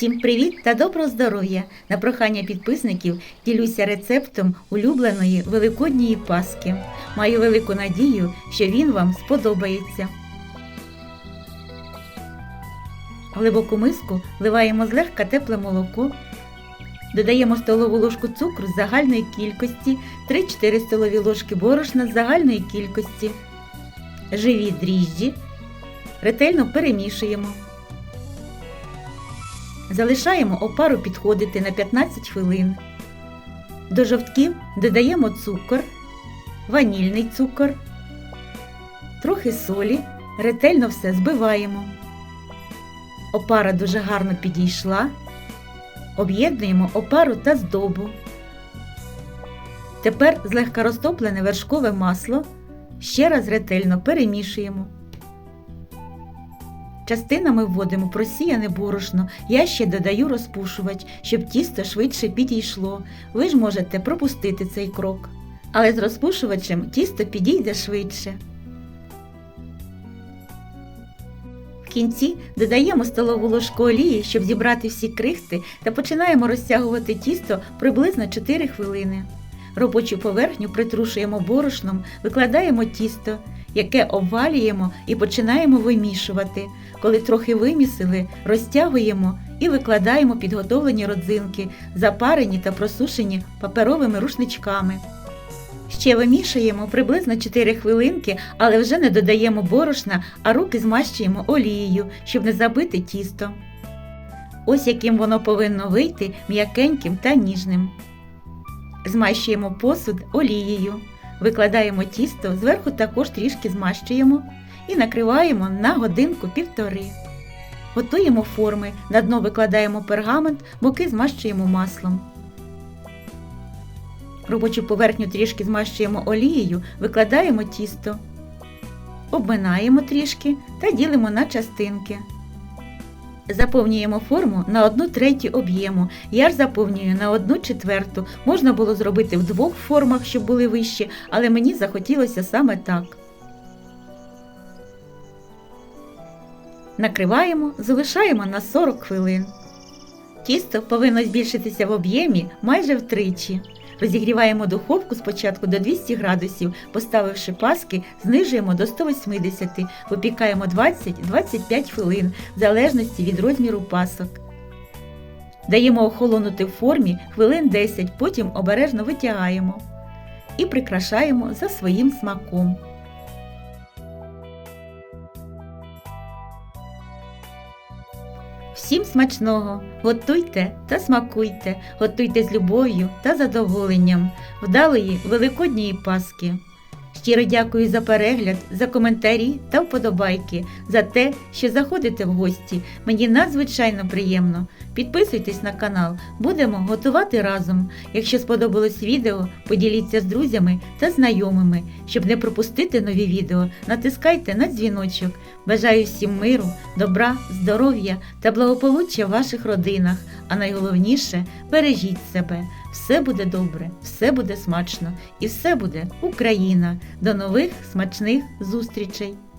Всім привіт та доброго здоров'я! На прохання підписників ділюся рецептом улюбленої великодньої паски. Маю велику надію, що він вам сподобається. В глибоку миску вливаємо злегка тепле молоко, додаємо столову ложку цукру з загальної кількості, 3-4 столові ложки борошна з загальної кількості, живі дріжджі, ретельно перемішуємо. Залишаємо опару підходити на 15 хвилин. До жовтків додаємо цукор, ванільний цукор, трохи солі, ретельно все збиваємо. Опара дуже гарно підійшла. Об'єднуємо опару та здобу. Тепер злегка розтоплене вершкове масло ще раз ретельно перемішуємо. Частинами вводимо просіяне борошно, я ще додаю розпушувач, щоб тісто швидше підійшло. Ви ж можете пропустити цей крок. Але з розпушувачем тісто підійде швидше. В кінці додаємо столову ложку олії, щоб зібрати всі крихти, та починаємо розтягувати тісто приблизно 4 хвилини. Робочу поверхню притрушуємо борошном, викладаємо тісто, яке обвалюємо і починаємо вимішувати. Коли трохи вимісили, розтягуємо і викладаємо підготовлені родзинки, запарені та просушені паперовими рушничками. Ще вимішуємо приблизно 4 хвилинки, але вже не додаємо борошна, а руки змащуємо олією, щоб не забити тісто. Ось яким воно повинно вийти м'якеньким та ніжним. Змащуємо посуд олією, викладаємо тісто, зверху також трішки змащуємо і накриваємо на годинку півтори. Готуємо форми, на дно викладаємо пергамент, боки змащуємо маслом. Робочу поверхню трішки змащуємо олією, викладаємо тісто, обминаємо трішки та ділимо на частинки. Заповнюємо форму на 1 третю об'єму. Я ж заповнюю на 1 четверту. Можна було зробити в двох формах, щоб були вищі, але мені захотілося саме так. Накриваємо, залишаємо на 40 хвилин. Тісто повинно збільшитися в об'ємі майже втричі. Розігріваємо духовку спочатку до 200 градусів, поставивши паски, знижуємо до 180, випікаємо 20-25 хвилин в залежності від розміру пасок. Даємо охолонути в формі хвилин 10, потім обережно витягаємо і прикрашаємо за своїм смаком. Всім смачного! Готуйте та смакуйте, готуйте з любов'ю та задоволенням, вдалої великодньої Паски. Щиро дякую за перегляд, за коментарі та вподобайки, за те, що заходите в гості. Мені надзвичайно приємно. Підписуйтесь на канал, будемо готувати разом. Якщо сподобалось відео, поділіться з друзями та знайомими. Щоб не пропустити нові відео, натискайте на дзвіночок. Бажаю всім миру, добра, здоров'я та благополуччя в ваших родинах. А найголовніше бережіть себе. Все буде добре, все буде смачно і все буде Україна. До нових смачних зустрічей!